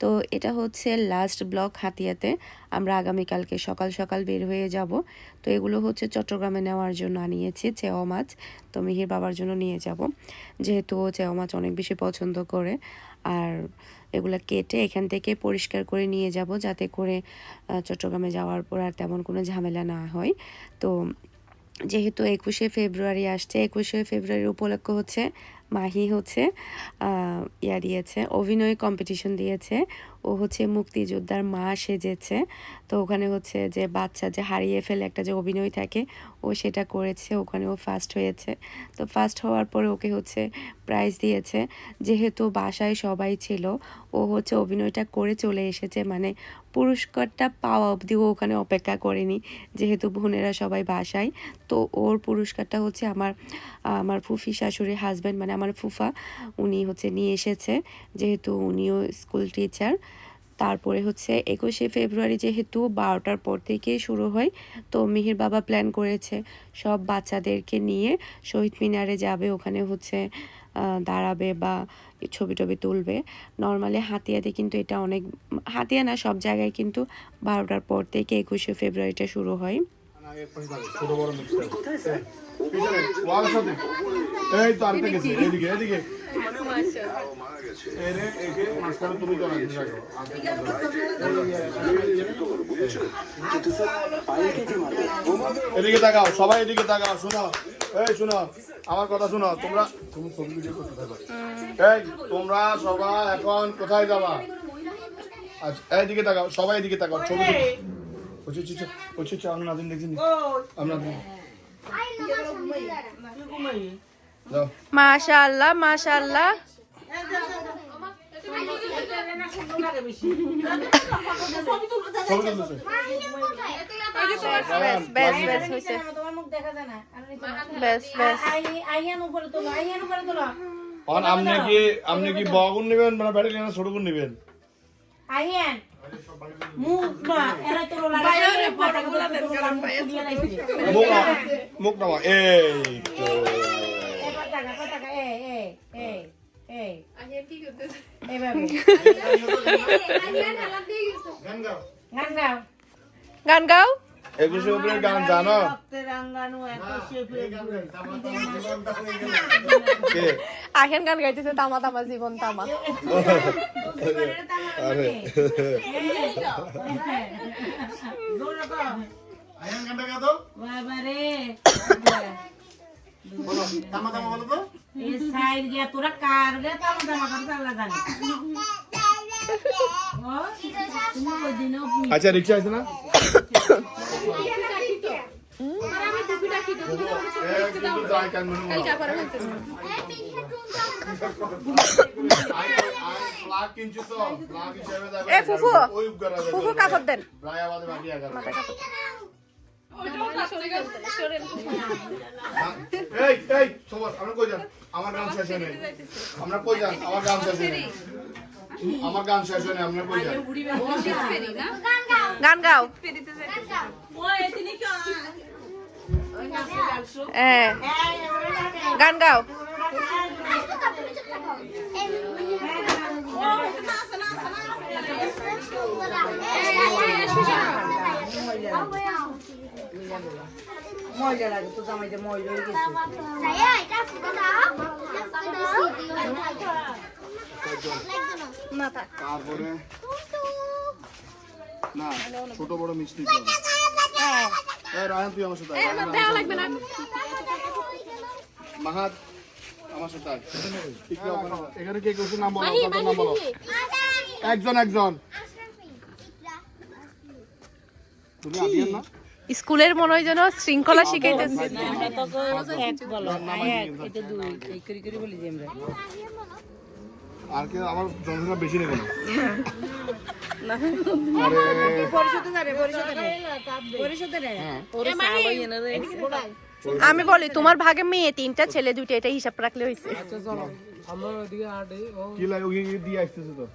তো এটা হচ্ছে লাস্ট ব্লক হাতিয়াতে। আমরা আগামীকালকে সকাল সকাল বের হয়ে যাব। তো এগুলো হচ্ছে চট্টগ্রামে নেওয়ার জন্য আনিয়েছি চেওয়া মাছ। তো মিহির বাবার জন্য নিয়ে যাব। যেহেতু ও চেওয়া মাছ অনেক বেশি পছন্দ করে। আর এগুলো কেটে এখান থেকে পরিষ্কার করে নিয়ে যাব যাতে করে চট্টগ্রামে যাওয়ার পর আর তেমন কোনো ঝামেলা না হয়। তো যেহেতু একুশে ফেব্রুয়ারি আসছে, একুশে ফেব্রুয়ারির উপলক্ষ হচ্ছে মাহি হচ্ছে ইয়া দিয়েছে অভিনয় কম্পিটিশন দিয়েছে। ও হচ্ছে মুক্তিযোদ্ধার মা সেজেছে। তো ওখানে হচ্ছে যে বাচ্চা যে হারিয়ে ফেলে একটা যে অভিনয় থাকে, ও সেটা করেছে ওখানে ও ফার্স্ট হয়েছে। তো ফার্স্ট হওয়ার পরে ওকে হচ্ছে প্রাইজ দিয়েছে। যেহেতু বাসায় সবাই ছিল, ও হচ্ছে অভিনয়টা করে চলে এসেছে। মানে পুরস্কারটা পাওয়া অবধি ও ওখানে অপেক্ষা করেনি, যেহেতু বোনেরা সবাই বাসায়। তো ওর পুরস্কারটা হচ্ছে আমার আমার ফুফি শাশুড়ির হাজব্যান্ড মানে আমার ফুফা, উনি হচ্ছে নিয়ে এসেছে। যেহেতু উনিও স্কুল টিচার তারপরে হচ্ছে একুশে ফেব্রুয়ারি যেহেতু বারোটার পর থেকে শুরু হয় তো মিহির বাবা প্ল্যান করেছে সব বাচ্চাদেরকে নিয়ে শহীদ মিনারে যাবে ওখানে হচ্ছে দাঁড়াবে বা ছবি টবি তুলবে নর্মালি হাতিয়াতে কিন্তু এটা অনেক হাতিয়া না সব জায়গায় কিন্তু বারোটার পর থেকে একুশে ফেব্রুয়ারিটা শুরু হয়। এই তো আরেকটা গেছে, এদিকে, এদিকে। এদিকে। তাকাও সবাই এদিকে তাকাও শোনো। এই শোনো আমার কথা শোনো তোমরা তুমি ছবি ভিডিও করতে থাকো। এই তোমরা সবাই এখন কোথায় যাবা? আচ্ছা এইদিকে তাকাও সবাই এদিকে তাকাও ছবি ওচ্ছে আমরা নাদিন দেখছি আমরা মাশাআল্লাহ মাশাআল্লাহ। না না। আপনি কি আপনি কি বগুন নেবেন মানে ব্যাটারি না ছোট গুণ নেবেন? আইয়ান মুখ না এরা তোলো লাগা মুখ নাও মুখ নাও এই তো। পতাকা পতাকা এ এ এ এ এইভাবে গান গাও গান গাও গান একুশে জানো আখেন গান গাইতেছে তামা তামা জীবন তামা আরে বলো তামা তামা বলো তো। এই সাইড গিয়া তোরা কার গে তামা তামা করতে আল্লাহ জানে। আচ্ছা রিক্সা আছে না? ফুফু, ফুফু কাপড় দেন। রায়াবাদে বাকি আমরা কই যান? আমার গান শেষ হয় আমরা কই যান? আমার গান শেষ হয় আমার গান শেষ হয় আমরা কই যান? গান গাও। হ্যাঁ। গান গাও। মজা লাগে তো। জামাই যে মজা হয়ে গেছে তারপরে না ছোট বড় হবে রায়ন তুই আমার সাথে মাহাত আমার সাথে এখানে কে কেউ নাম বলো নাম বলো। একজন একজন। তুমি আদিয়ান না? স্কুলের মনে হয় যেন শৃঙ্খলা শিখাইতেছে। আমরা আমরা আর কে আমার জনসংখ্যা বেশি নেবে আমি বলি তোমার ভাগে মেয়ে তিনটা ছেলে দুইটা এটা হিসাব রাখলে হয়েছে। কি লাগে ওকে দিয়ে আসতেছে তো?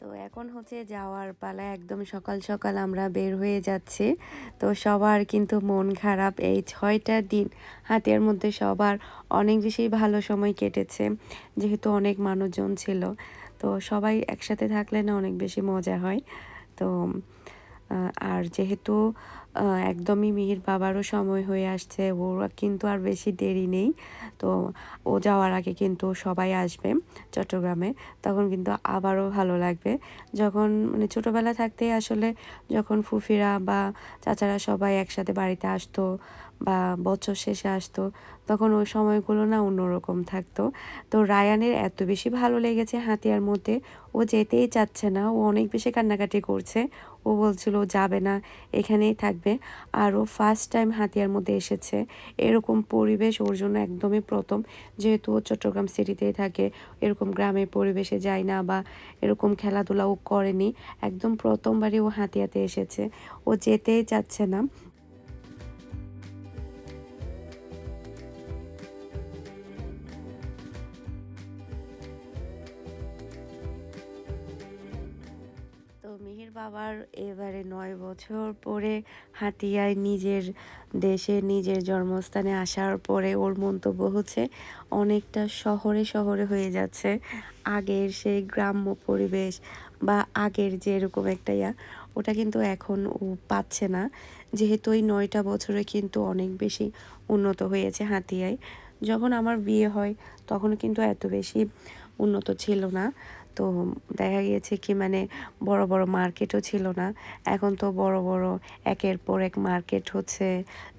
তো এখন হচ্ছে যাওয়ার পালা একদম সকাল সকাল আমরা বের হয়ে যাচ্ছি। তো সবার কিন্তু মন খারাপ এই ছয়টা দিন। হাতিয়ার মধ্যে সবার অনেক বেশি ভালো সময় কেটেছে যেহেতু অনেক মানুষজন ছিল। তো সবাই একসাথে থাকলে না অনেক বেশি মজা হয়। তো আর যেহেতু একদমই মিহির বাবারও সময় হয়ে আসছে, ওর কিন্তু আর বেশি দেরি নেই। তো ও যাওয়ার আগে কিন্তু সবাই আসবে চট্টগ্রামে, তখন কিন্তু আবারও ভালো লাগবে। যখন মানে ছোটোবেলা থাকতেই আসলে যখন ফুফিরা বা চাচারা সবাই একসাথে বাড়িতে আসতো বা বছর শেষে আসতো, তখন ওই সময়গুলো না অন্যরকম থাকতো। তো রায়ানের এত বেশি ভালো লেগেছে হাতিয়ার মধ্যে, ও যেতেই চাচ্ছে না, ও অনেক বেশি কান্নাকাটি করছে ও বলছিল, যাবে না, এখানেই থাকবে। আরও ফার্স্ট টাইম হাতিয়ার মধ্যে এসেছে। এরকম পরিবেশ ওর জন্য একদমই প্রথম। যেহেতু ও চট্টগ্রাম সিটিতেই থাকে, এরকম গ্রামের পরিবেশে যায় না বা এরকম খেলাধুলা ও করেনি, একদম প্রথমবারই ও হাতিয়াতে এসেছে। ও যেতেই চাচ্ছে না। বাবার এবারে নয় বছর পরে হাতিয়ায় নিজের দেশে নিজের জন্মস্থানে আসার পরে ওর মন্তব্য হচ্ছে, অনেকটা শহরে শহরে হয়ে যাচ্ছে। আগের সেই গ্রাম্য পরিবেশ বা আগের যে এরকম একটা ইয়া, ওটা কিন্তু এখন ও পাচ্ছে না। যেহেতু ওই নয়টা বছরে কিন্তু অনেক বেশি উন্নত হয়েছে হাতিয়ায়। যখন আমার বিয়ে হয় তখন কিন্তু এত বেশি উন্নত ছিল না। তো দেখা গিয়েছে কি মানে বড় বড় মার্কেটও ছিল না। এখন তো বড় বড় একের পর এক মার্কেট হচ্ছে।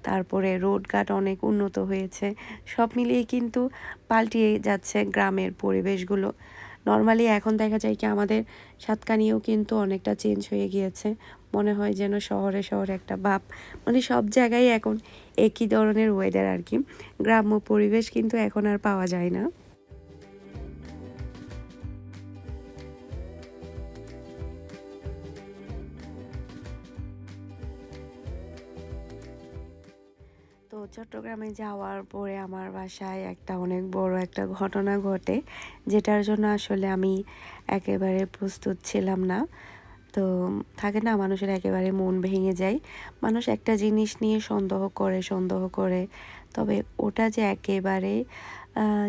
তারপরে রোডঘাট অনেক উন্নত হয়েছে। সব মিলিয়ে কিন্তু পাল্টিয়ে যাচ্ছে গ্রামের পরিবেশগুলো। নর্মালি এখন দেখা যায় কি, আমাদের সাতকানিও কিন্তু অনেকটা চেঞ্জ হয়ে গিয়েছে। মনে হয় যেন শহরে শহরে একটা ভাব মানে সব জায়গায় এখন একই ধরনের ওয়েদার আর কি। গ্রাম্য পরিবেশ কিন্তু এখন আর পাওয়া যায় না। চট্টগ্রামে যাওয়ার পরে আমার বাসায় একটা অনেক বড় একটা ঘটনা ঘটে, যেটার জন্য আসলে আমি একেবারে প্রস্তুত ছিলাম না। তো থাকে না, মানুষের একেবারে মন ভেঙে যায়। মানুষ একটা জিনিস নিয়ে সন্দেহ করে সন্দেহ করে। তবে ওটা যে একেবারে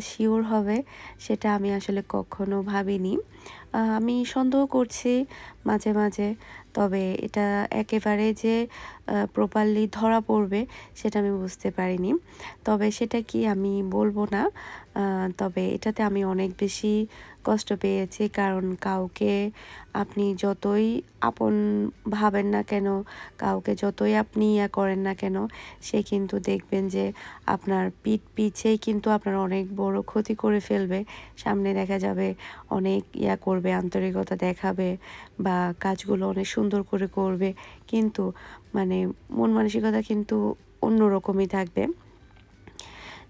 শিওর হবে, সেটা আমি আসলে কখনো ভাবিনি। আমি সন্দেহ করছি মাঝে মাঝে। তবে এটা একেবারে যে প্রপারলি ধরা পড়বে সেটা আমি বুঝতে পারিনি। তবে সেটা কি আমি বলব না। তবে এটাতে আমি অনেক বেশি কষ্ট পেয়েছি। কারণ কাউকে আপনি যতই আপন ভাবেন না কেন, কাউকে যতই আপনি ইয়া করেন না কেন, সে কিন্তু দেখবেন যে আপনার পিঠ পিছেই কিন্তু আপনার অনেক বড় ক্ষতি করে ফেলবে। সামনে দেখা যাবে অনেক ইয়া করবে। আন্তরিকতা দেখাবে বা কাজগুলো অনেক সুন্দর করে করবে। কিন্তু মানে মন মানসিকতা কিন্তু অন্যরকমই থাকবে।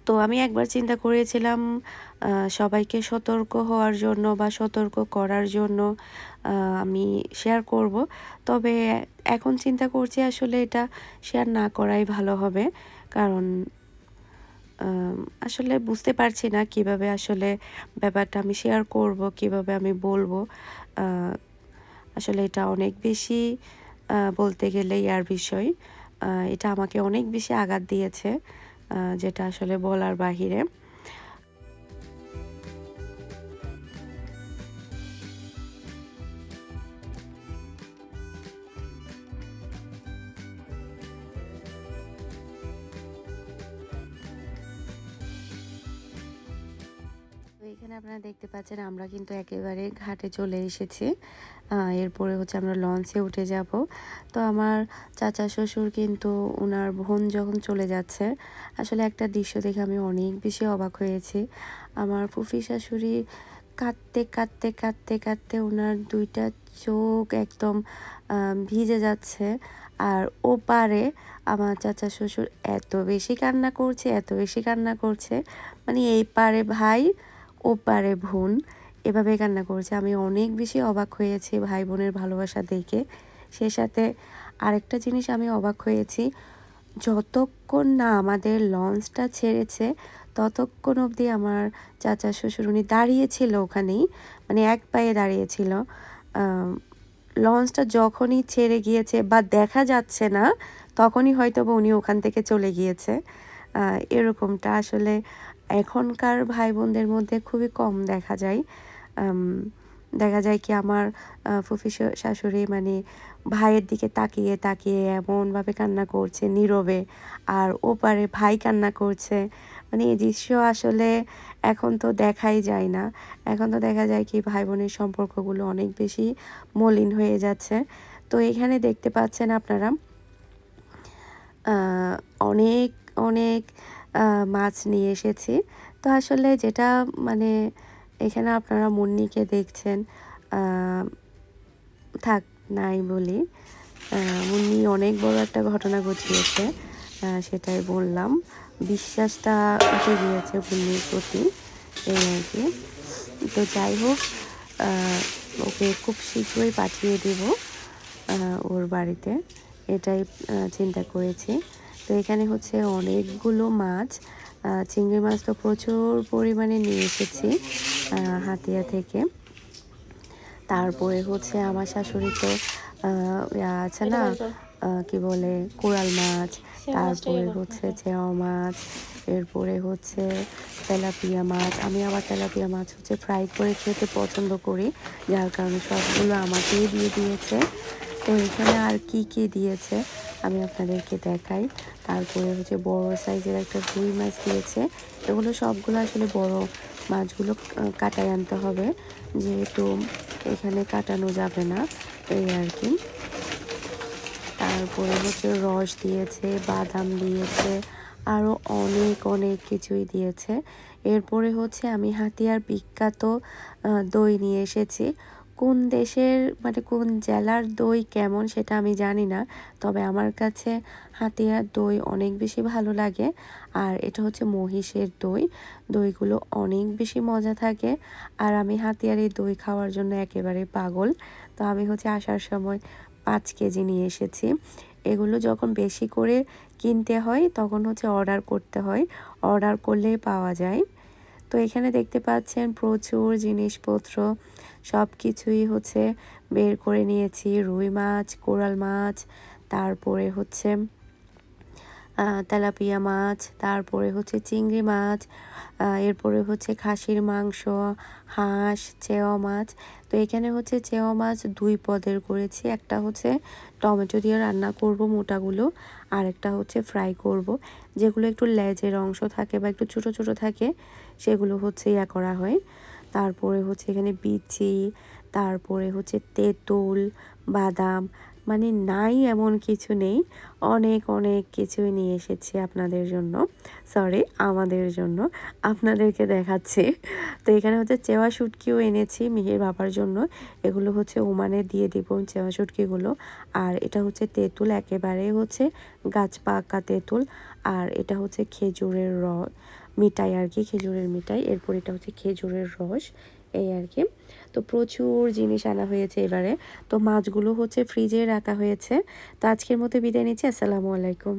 তো আমি একবার চিন্তা করেছিলাম সবাইকে সতর্ক হওয়ার জন্য বা সতর্ক করার জন্য আমি শেয়ার করব। তবে এখন চিন্তা করছি আসলে এটা শেয়ার না করাই ভালো হবে। কারণ আসলে বুঝতে পারছি না কীভাবে আসলে ব্যাপারটা আমি শেয়ার করব, কীভাবে আমি বলব। আসলে এটা অনেক বেশি বলতে গেলে ইয়ার বিষয়। এটা আমাকে অনেক বেশি আঘাত দিয়েছে যেটা আসলে বলার বাহিরে। দেখতে পাচ্ছেন, আমরা কিন্তু একেবারে ঘাটে চলে এসেছি। এরপরে হচ্ছে আমরা লঞ্চে উঠে যাব। তো আমার চাচা শ্বশুর কিন্তু ওনার বোন যখন চলে যাচ্ছে, আসলে একটা দৃশ্য দেখে আমি অনেক বেশি অবাক হয়েছি। আমার ফুফি শাশুড়ি কাঁদতে কাঁদতে কাঁদতে কাঁদতে ওনার দুইটা চোখ একদম ভিজে যাচ্ছে। আর ও পারে আমার চাচা শ্বশুর এত বেশি কান্না করছে, এত বেশি কান্না করছে। মানে এই পারে ভাই ও পারে বোন এভাবে কান্না করেছে। আমি অনেক বেশি অবাক হয়েছি ভাই বোনের ভালোবাসা দেখে। সে সাথে আরেকটা জিনিস আমি অবাক হয়েছি, যতক্ষণ না আমাদের লঞ্চটা ছেড়েছে, ততক্ষণ অবধি আমার চাচা শ্বশুর উনি দাঁড়িয়েছিল ওখানেই মানে এক পায়ে দাঁড়িয়েছিল। লঞ্চটা যখনই ছেড়ে গিয়েছে বা দেখা যাচ্ছে না, তখনই হয়তো বা উনি ওখান থেকে চলে গিয়েছে। এরকমটা আসলে এখনকার ভাই বোনদের মধ্যে খুবই কম দেখা যায়। দেখা যায় কি আমার ফুফি শাশুড়ি মানে ভাইয়ের দিকে তাকিয়ে তাকিয়ে এমনভাবে কান্না করছে নীরবে আর ওপারে ভাই কান্না করছে। মানে এই দৃশ্য আসলে এখন তো দেখাই যায় না। এখন তো দেখা যায় কি ভাই বোনের সম্পর্কগুলো অনেক বেশি মলিন হয়ে যাচ্ছে। তো এখানে দেখতে পাচ্ছেন আপনারা অনেক অনেক মাছ নিয়ে এসেছি। তো আসলে যেটা মানে এখানে আপনারা মুন্নিকে দেখছেন থাক নাই বলি মুন্নি অনেক বড় একটা ঘটনা ঘটিয়েছে সেটাই বললাম। বিশ্বাসটা উঠে গিয়েছে মুন্নির প্রতি, এই আর কি। তো যাই হোক ওকে খুব শীঘ্রই পাঠিয়ে দেব ওর বাড়িতে। এটাই চিন্তা করেছি। তো এখানে হচ্ছে অনেকগুলো মাছ চিংড়ি মাছ তো প্রচুর পরিমাণে নিয়ে এসেছি হাতিয়া থেকে। তারপরে হচ্ছে আমার শাশুড়ি তো আছে না কি বলে কোরাল মাছ তারপরে হচ্ছে চেওয়া মাছ এরপরে হচ্ছে তেলাপিয়া মাছ। আমি আবার তেলাপিয়া মাছ হচ্ছে ফ্রাই করে খেতে পছন্দ করি যার কারণে সবগুলো আমাকেই দিয়ে দিয়েছে। তো এখানে আর কি কি দিয়েছে আমি আপনাদেরকে দেখাই। তারপরে হচ্ছে বড় সাইজের একটা রুই মাছ দিয়েছে। এগুলো সবগুলো আসলে বড় মাছগুলো কাটায় আনতে হবে। যেহেতু এখানে কাটানো যাবে না, এই আর কি। তারপরে হচ্ছে রস দিয়েছে, বাদাম দিয়েছে আরও অনেক অনেক কিছুই দিয়েছে। এরপরে হচ্ছে আমি হাতিয়ার বিখ্যাত দই নিয়ে এসেছি। কোন দেশের মানে কোন জেলার দই কেমন সেটা আমি জানি না। তবে আমার কাছে হাতিয়ার দই অনেক বেশি ভালো লাগে। আর এটা হচ্ছে মহিষের দই। দইগুলো অনেক বেশি মজা থাকে। আর আমি হাতিয়ার এই দই খাওয়ার জন্য একেবারে পাগল। তো আমি হচ্ছে আসার সময় পাঁচ কেজি নিয়ে এসেছি। এগুলো যখন বেশি করে কিনতে হয় তখন হচ্ছে অর্ডার করতে হয়। অর্ডার করলেই পাওয়া যায়। তো এখানে দেখতে পাচ্ছেন প্রচুর জিনিসপত্র। সব কিছুই হচ্ছে বের করে নিয়েছি। রুই মাছ, কোরাল মাছ, তারপরে হচ্ছে তেলাপিয়া মাছ, তারপরে হচ্ছে চিংড়ি মাছ এরপরে হচ্ছে খাসির মাংস, হাঁস, চেওয়া মাছ। তো এখানে হচ্ছে চেওয়া মাছ দুই পদের করেছি। একটা হচ্ছে টমেটো দিয়ে রান্না করব মোটাগুলো, আর একটা হচ্ছে ফ্রাই করব। যেগুলো একটু লেজের অংশ থাকে বা একটু ছোট ছোট থাকে, সেগুলো হচ্ছে ইয়া করা হয়। তারপরে হচ্ছে এখানে বিচি, তারপরে হচ্ছে তেঁতুল, বাদাম মানে নাই এমন কিছু নেই। অনেক অনেক কিছুই নিয়ে এসেছি আপনাদের জন্য। সরি আমাদের জন্য। আপনাদেরকে দেখাচ্ছি। তো এখানে হচ্ছে চেওয়া শুটকিও এনেছি মিহির বাবার জন্য। এগুলো হচ্ছে ওমানে দিয়ে দিব চেওয়া শুটকিগুলো। আর এটা হচ্ছে তেঁতুল, একেবারে হচ্ছে গাছ পাকা তেঁতুল। আর এটা হচ্ছে খেজুরের র, মিঠাই আর কি, খেজুরের মিঠাই। এরপর এটা হচ্ছে খেজুরের রস, এই আর কি। তো প্রচুর জিনিস আনা হয়েছে এবারে। তো মাছগুলো হচ্ছে ফ্রিজে রাখা হয়েছে। তো আজকের মতো বিদায় নিচ্ছি। আসসালামু আলাইকুম।